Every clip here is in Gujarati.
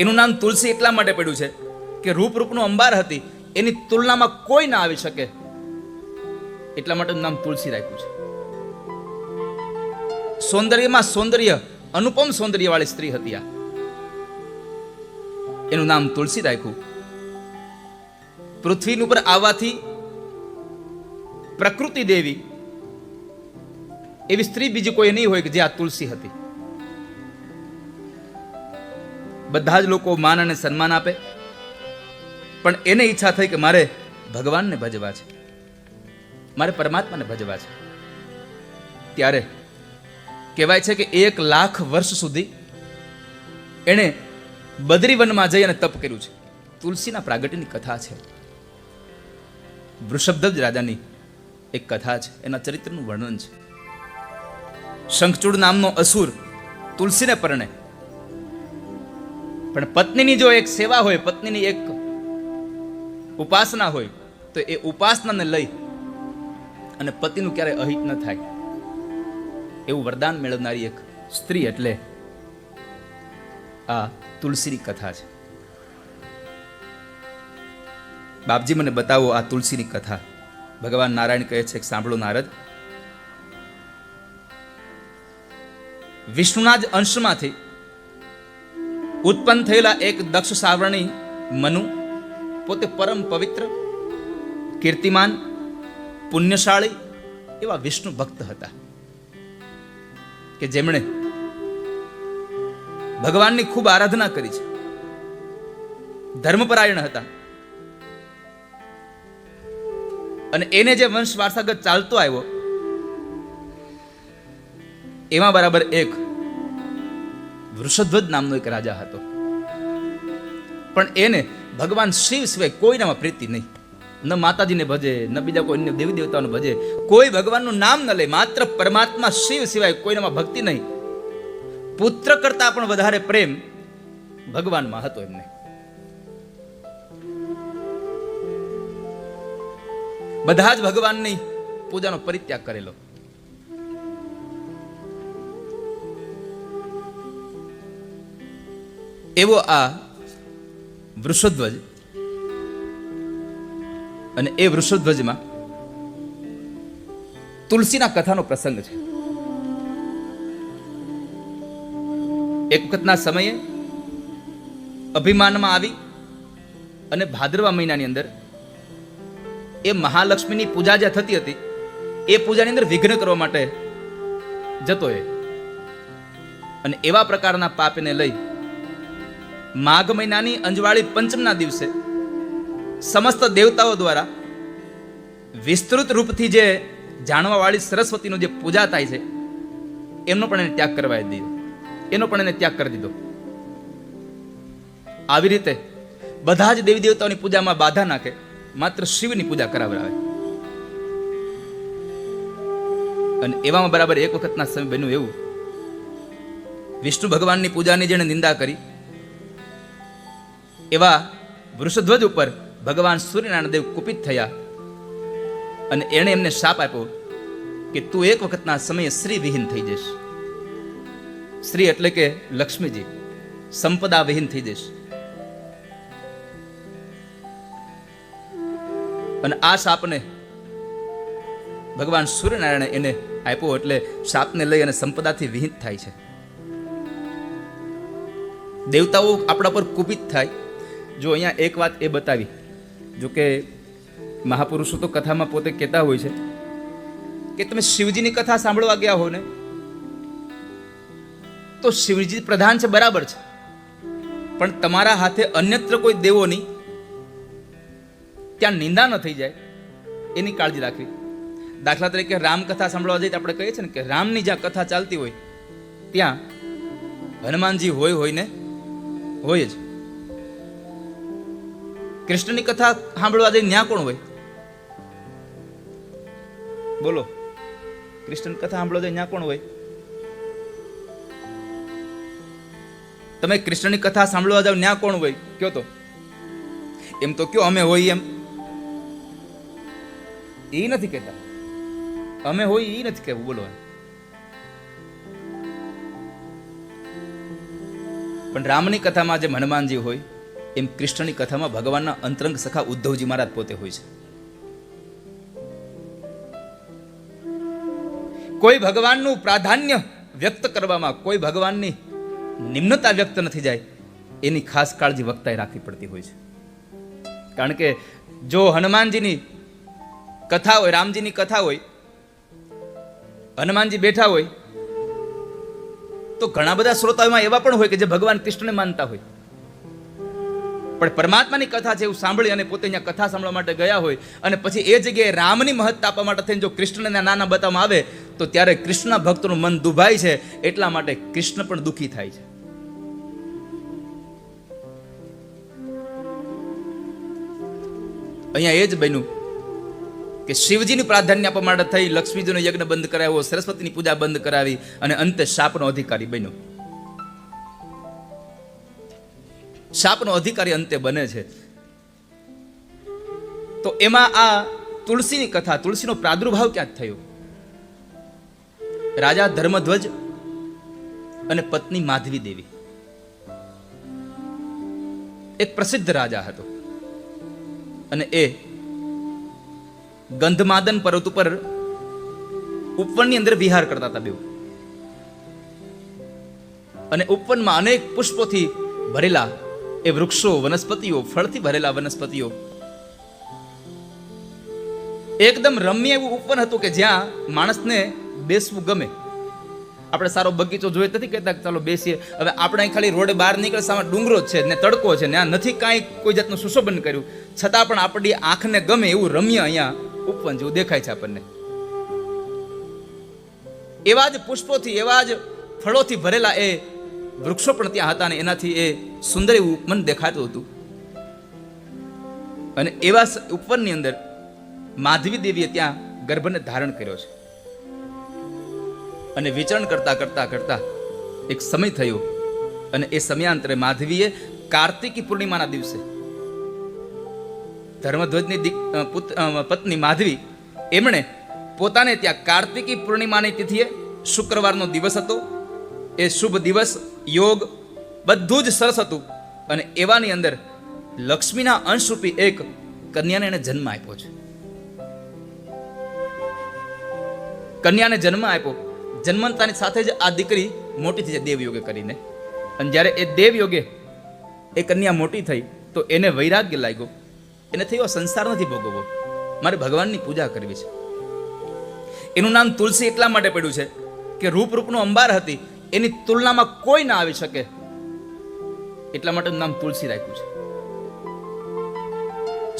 એનું નામ તુલસી એટલા માટે પડ્યું છે કે રૂપ રૂપનું અંબાર હતી, એની તુલનામાં કોઈ ના આવી શકે. એટલા માટે નામ તુલસી રાખ્યું છે. સૌંદર્યમાં સૌંદર્ય, અનુપમ સૌંદર્ય વાળી સ્ત્રી હતી આ. એનું નામ તુલસી રાખ્યું. પૃથ્વી ઉપર આવવાથી પ્રકૃતિ દેવી, એવી સ્ત્રી બીજી કોઈ નહીં હોય કે જે આ તુલસી હતી. બધા જ લોકો માન અને સન્માન આપે. પણ એને ઈચ્છા થઈ કે મારે ભગવાનને ભજવા છે. મારે પરમાત્માને ભજવા છે. ત્યારે કહેવાય છે કે એક લાખ વર્ષ સુધી એણે બદ્રીવનમાં જઈ અને તપ કર્યું છે. તુલસીના પ્રાગટ્યની કથા છે. વૃષભધ્વજ રાજાની એક કથા છે. એના ચરિત્રનું વર્ણન છે. શંખચૂડ નામનો અસુર તુલસીને પરણે પણ પત્નીની જો એક સેવા હોય, પત્નીની એક ઉપાસના હોય, તો એ ઉપાસનાને લઈ અને પતિનું ક્યારેય અહિત ન થાય. એવું વરદાન મેળવનારી એક સ્ત્રી એટલે આ તુલસીની કથા છે. બાપજી, મને બતાવો આ તુલસીની કથા. ભગવાન નારાયણ કહે છે કે સાંભળો નારદ. વિષ્ણુના જ અંશમાંથી ઉત્પન્ન થયેલા એક દક્ષ સાવરણી મનુ, પોતે પરમ પવિત્ર, કીર્તિમાન, પુણ્યશાળી એવા વિષ્ણુ ભક્ત હતા. કે જેમણે ભગવાનની ખૂબ આરાધના કરી છે. ધર્મપરાયણ હતા. અને એને જે વંશ વારસાગત ચાલતો આવ્યો, એમાં બરાબર એક વૃષધ્વજ નામનો એક રાજા હતો. પણ એને ભગવાન શિવ સિવાય કોઈનામાં પ્રીતિ નહીં. ન માતાજીને ભજે, ન બીજા કોઈ અન્ય દેવી દેવતાઓને ભજે. કોઈ ભગવાનનું નામ ન લે, માત્ર પરમાત્મા શિવ સિવાય કોઈનામાં ભક્તિ નહીં. પુત્ર કરતા પણ વધારે પ્રેમ ભગવાનમાં હતો એમને. બધા જ ભગવાનની પૂજાનો પરિત્યાગ કરેલો. એવો આ વૃષધ્વજ અને એ વૃષધ્વજમાં તુલસીના કથાનો પ્રસંગ છે. એક વખતના સમયે અભિમાનમાં આવી અને ભાદરવા મહિનાની અંદર એ મહાલક્ષ્મીની પૂજા જે થતી હતી, એ પૂજાની અંદર વિઘ્ન કરવા માટે જતો એ. અને એવા પ્રકારના પાપને લઈ માઘ મહિનાની અંજવાળી પંચમના દિવસે સમસ્ત દેવતાઓ દ્વારા વિસ્તૃત રૂપથી જે જાણવાવાળી સરસ્વતીનું જે પૂજા થાય છે, એમનો પણ એને ત્યાગ કરવા દીધો. એનો પણ એને ત્યાગ કરી દીધો. આવી રીતે બધા જ દેવી દેવતાઓની પૂજામાં બાધા નાખે, માત્ર શિવની પૂજા કરાવડાવે અને એવામાં બરાબર એક વખતના સમય બન્યું એવું. વિષ્ણુ ભગવાનની પૂજાની જેણે નિંદા કરી એવા વૃષધ્વજ ઉપર ભગવાન સૂર્યનારાયણ દેવ કુપિત થયા. અને એણે એમને શાપ આપ્યો કે તું એક વખતના સમયે શ્રી વિહીન થઈ જઈશ. શ્રી એટલે કે લક્ષ્મીજી, સંપદા વિહીન થઈ જઈશ. અને આ શાપને ભગવાન સૂર્યનારાયણે એને આપ્યો એટલે શાપને લઈ અને સંપદાથી વિહીન થાય છે. દેવતાઓ આપણા પર કુપિત થાય. જો અહીંયા એક વાત એ બતાવી, જો કે મહાપુરુષો તો કથામાં પોતે કહેતા હોય છે કે તમે શિવજીની કથા સાંભળવા ગયા હો ને તો શિવજી પ્રધાન છે, બરાબર છે. પણ તમારા હાથે અન્યત્ર કોઈ દેવોની ત્યાં નિંદા ન થઈ જાય, એની કાળજી રાખવી. દાખલા તરીકે રામ કથા સાંભળવા જઈએ તો આપણે કહીએ છીએ ને કે રામની જ્યાં કથા ચાલતી હોય, ત્યાં હનુમાનજી હોય હોય ને, હોય જ. કૃષ્ણની કથા સાંભળવા જઈને ત્યાં કોણ હોય? બોલો. કૃષ્ણ કથા સાંભળવા જઈને ત્યાં કોણ હોય? તમે કૃષ્ણની કથા સાંભળવા જાવ ત્યાં કોણ હોય? કયો તો. એમ તો કયો અમે હોય એમ. એ નથી કહેતા. અમે હોય એ નથી કહેવું. બોલો. પણ રામની કથામાં જે હનુમાનજી હોય એમ કૃષ્ણની કથામાં ભગવાનના અંતરંગ સખા ઉદ્ધવજી મહારાજ પોતે હોય છે. કોઈ ભગવાનનું પ્રાધાન્ય વ્યક્ત કરવામાં, કોઈ ભગવાનની નિમ્નતા વ્યક્ત નથી જાય, એની ખાસ કાળજી વક્તાએ રાખવી પડતી હોય છે. કારણ કે જો હનુમાનજીની કથા હોય, રામજીની કથા હોય, હનુમાનજી બેઠા હોય, તો ઘણા બધા શ્રોતાઓમાં એવા પણ હોય કે જે ભગવાન કૃષ્ણને માનતા હોય. પણ પરમાત્માની કથા છે એવું સાંભળી અને પોતે અહીંયા કથા સાંભળવા માટે ગયા હોય અને પછી એ જગ્યાએ રામની મહત્તા આપવા માટે થઈને જો કૃષ્ણને નાના બતાવવામાં આવે, તો ત્યારે કૃષ્ણ ભક્તનું મન દુભાય છે, એટલા માટે કૃષ્ણ પણ દુઃખી થાય છે. અહીંયા એ જ બન્યું કે શિવજીની પ્રાધાન્ય આપવા માટે થઈ, લક્ષ્મીજીનો યજ્ઞ બંધ કરાવ્યો સરસ્વતીની પૂજા બંધ કરાવી અને અંતે શાપનો અધિકારી બન્યો. શાપનો અધિકારી અંતે બને છે. તો એમાં આ તુલસીની કથા, તુલસીનો પ્રાદુર્ભાવ ક્યાં થયો? રાજા ધર્મધ્વજ અને પત્ની માધવી દેવી. એક પ્રસિદ્ધ રાજા હતો. અને એ ગંધમાદન પર્વત ઉપર ઉપવનની અંદર વિહાર કરતા હતા બેઉ. અને ઉપવનમાં અનેક પુષ્પોથી ભરેલા એ વૃક્ષો વનસ્પતિઓ, ફળથી ભરેલા વનસ્પતિઓ. એકદમ રમ્ય એવું ઉપવન હતું કે જ્યાં માણસને બેસવું ગમે. આપણે સારો બગીચો જોઈએ નથી કહેતા ચાલો બેસીએ. હવે આપણે ખાલી રોડ બહાર નીકળે સામે ડુંગરો છે ને તડકો છે ને આ નથી કાંઈ કોઈ જાતનું સુશોભન કર્યું. છતાં પણ આપણી આંખને ગમે એવું રમ્ય અહીંયા ઉપવન જેવું દેખાય છે આપણને. એવા જ પુષ્પોથી, એવા જ ફળોથી ભરેલા એ વૃક્ષો પણ ત્યાં હતા અને એનાથી એ સુંદર એવું ઉપવન દેખાતું હતું. અને એવા ઉપવનની અંદર માધવી દેવીએ ત્યાં ગર્ભને ધારણ કર્યો છે. અને વિચરણ કરતા કરતા કરતા એક સમય થયો અને એ સમયાંતરે માધવીએ કાર્તિકી પૂર્ણિમાના દિવસે ધર્મધ્વજની પત્ની માધવી એમણે પોતાને ત્યાં કાર્તિકી પૂર્ણિમાની તિથિએ શુક્રવારનો દિવસ હતો. એ શુભ દિવસ, યોગ, બધું જ સરસ હતું. અને એવાની અંદર લક્ષ્મીના અંશરૂપી એક કન્યાને એને જન્મ આપ્યો છે. કન્યાને જન્મ આપ્યો. જન્મતાની સાથે જ આ દીકરી મોટી થઈ જાય દેવયોગે કરીને. અને જ્યારે એ દેવયોગે એ કન્યા મોટી થઈ, તો એને વૈરાગ્ય લાગ્યો. એને થયો સંસાર નથી ભોગવવો. મારે ભગવાનની પૂજા કરવી છે. એનું નામ તુલસી એટલા માટે પડ્યું છે કે રૂપ રૂપનું અંબાર હતી એની તુલનામાં કોઈ ના આવી શકે. એટલા માટે નામ તુલસી રાખ્યું છે.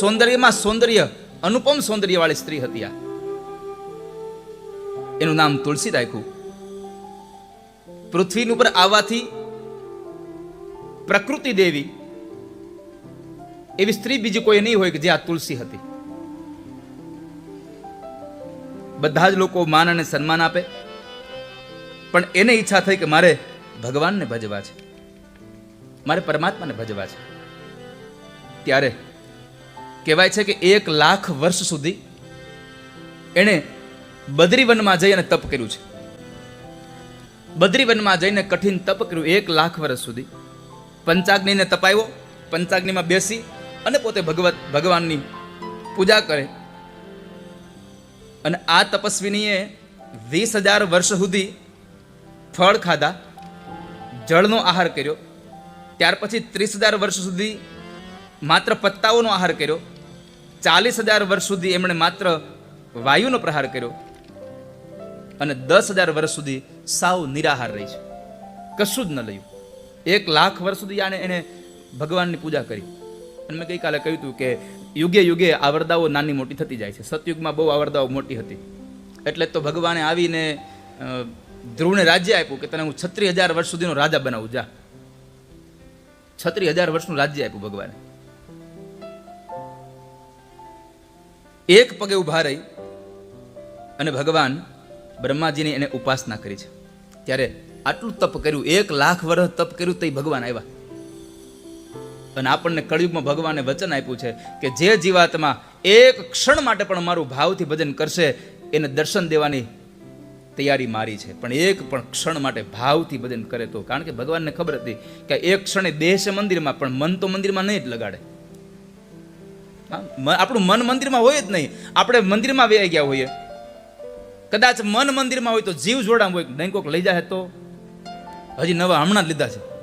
સૌંદર્યમાં સૌંદર્ય, અનુપમ સૌંદર્ય વાળી સ્ત્રી હતી આ. એનું નામ તુલસી રાખ્યું. પૃથ્વીની ઉપર આવવાથી પ્રકૃતિ દેવી, એવી સ્ત્રી બીજી કોઈ નહીં હોય કે જે આ તુલસી હતી. બધા જ લોકો માન અને સન્માન આપે. પણ એને ઈચ્છા થઈ કે મારે ભગવાનને ભજવા છે. મારે પરમાત્માને ભજવા છે. ત્યારે કહેવાય છે કે એક લાખ વર્ષ સુધી એણે બદ્રીવનમાં જઈ અને તપ કર્યું છે. બદ્રીવનમાં જઈને કઠિન તપ કર્યું એક લાખ વર્ષ સુધી. પંચાગ્નિને તપાવ્યો, પંચાગ્નિમાં બેસી અને પોતે ભગવત, ભગવાનની પૂજા કરે. અને આ તપસ્વીનીએ વીસ હજાર વર્ષ સુધી ફળ ખાધા, જળનો આહાર કર્યો. ત્યાર પછી ત્રીસ હજાર વર્ષ સુધી માત્ર પત્તાઓનો આહાર કર્યો. ચાલીસ હજાર વર્ષ સુધી એમણે માત્ર વાયુનો પ્રહાર કર્યો. અને દસ હજાર વર્ષ સુધી સાવ નિરાહાર રહી છે. કશું જ ન લયું. એક લાખ વર્ષ સુધી આને એને ભગવાનની પૂજા કરી. અને મેં ગઈકાલે કહ્યું હતું કે યુગે યુગે આવરદાઓ નાની મોટી થતી જાય છે. સતયુગમાં બહુ આવરદાઓ મોટી હતી. એટલે તો ભગવાને આવીને ધ્રુવને રાજ્ય આપ્યું કે તને હું છત્રી હજાર વર્ષ સુધીનો રાજા બનાવું, જા. છત્રી હજાર વર્ષનું રાજ્ય આપ્યું ભગવાને. એક પગે ઊભા રહી અને ભગવાન બ્રહ્માજીની એને ઉપાસના કરી છે. ત્યારે આટલું તપ કર્યું, એક લાખ વર્ષ તપ કર્યું તે ભગવાન આવ્યા. અને આપણને કળિયુગમાં ભગવાને વચન આપ્યું છે કે જે જીવાતમાં એક ક્ષણ માટે પણ મારું ભાવથી ભજન કરશે, એને દર્શન દેવાની તૈયારી મારી છે. પણ એક પણ ક્ષણ માટે ભાવથી ભજન કરે તો. કારણ કે ભગવાનને ખબર હતી કે એક ક્ષણે દેહ મંદિરમાં, પણ મન તો મંદિરમાં નહીં જ લગાડે. આપણું મન મંદિરમાં હોય જ નહીં. આપણે મંદિરમાં વહી ગયા હોઈએ. કદાચ મન મંદિરમાં હોય તો જીવ જોડામ હોય. કોઈક લઈ જાય તો? હજી નવા હમણાં જ લીધા છે.